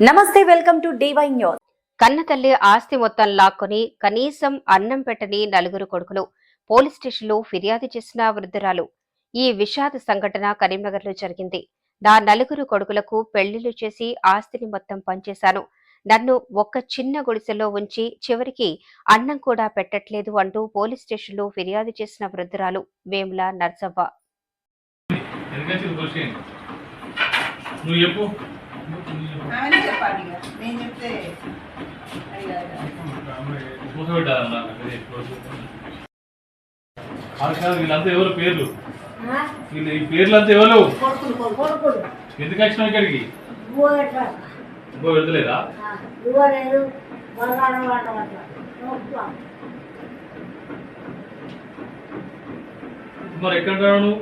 నమస్తే welcome to DY news. కన్న తల్లి ఆస్తి మొత్తం లాక్కొని కనీసం అన్నం పెట్టని నలుగురు కొడుకులు పోలీస్ స్టేషన్లో ఫిర్యాదు చేసిన వృద్ధురాలు. ఈ విషాద సంఘటన కరీంనగర్లో జరిగింది. నా నలుగురు కొడుకులకు పెళ్ళిళ్ళు చేసి ఆస్తిని మొత్తం పంచేశాను. నన్ను ఒక్క చిన్న గుడిసెలో ఉంచి చివరికి అన్నం కూడా పెట్టట్లేదు అంటూ పోలీస్ స్టేషన్లో ఫిర్యాదు చేసిన వృద్ధురాలు వేముల నర్సవ్వ. నువ్వు చెప్పు. ఆమెనే చెప్పాలి నేను చెప్తే వీళ్ళంతా ఎవరు పేర్లు? వీళ్ళు ఈ పేర్లంతా ఎవరు? ఎందుకు వచ్చినావు ఇక్కడికి? ఇంకో వెళ్తలేదా మరి ఎక్కడ నువ్వు?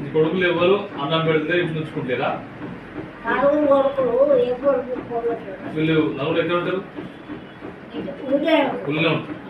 నీ కొడుకులు ఎవరు అన్నం పెడితే పోగొట్టారు. వీళ్ళు నలుగురు ఎక్కడ ఉంటారు? ఊళ్ళో ఉంటారు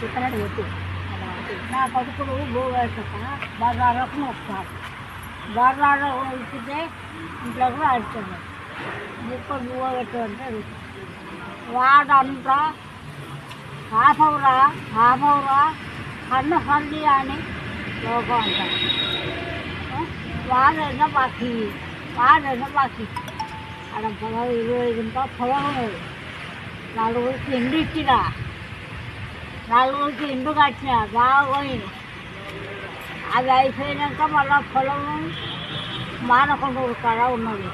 చెప్పినట్టు చెప్పు. నా కొడుకులు పోగొట్టాక బజార్లకు వస్తారు బజార్లో ఇచ్చితే ఇంట్లో కూడా అడుగుతుంది ఇక్కడ అంటే వాడంతా హాఫ్ అవరా హాఫ్ అవరా కన్ను కల్లి అని లోకం అంటారు వాడైనా బాకీ వాడైనా బాకీ అక్కడ పొలం ఇరవై గుంట పొలం ఉన్నది. నలుగురికి ఇండు ఇచ్చిన నలుగురికి ఇండు కట్టిన బాగా పోయింది అది అయిపోయినాక మళ్ళా పొలం మానకొండూరు కాడ ఉన్నది.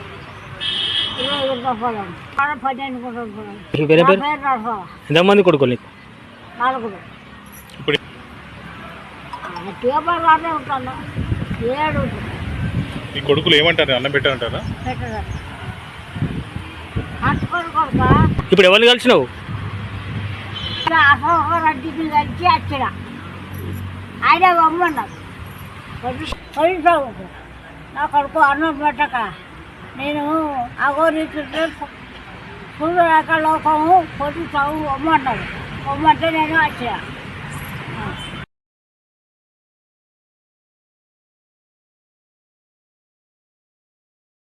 ఇరవై పొలం. ఆడ పన్నెండు గుంటల పొలం. ఎంతమంది కొడుకులు నీకు? నలుగురు. ఇప్పుడు ట్యూబర్లానే ఉంటాను. ఏడు. ఈ కొడుకులు ఏమంటారు? అన్నం పెట్టారంటారా? కొడుక ఇప్పుడు ఎవరిని కలిసినావు? అసలు రెడ్డికి కలిసి వచ్చిన ఆయన బొమ్మన్నాడు పోలీసు నా కొడుకు అన్నం పెట్టక. నేను అగోరిస్తుంటే చూడలేక లోకము పోలీసు బొమ్మన్నాడు బొమ్మంటే నేను వచ్చిన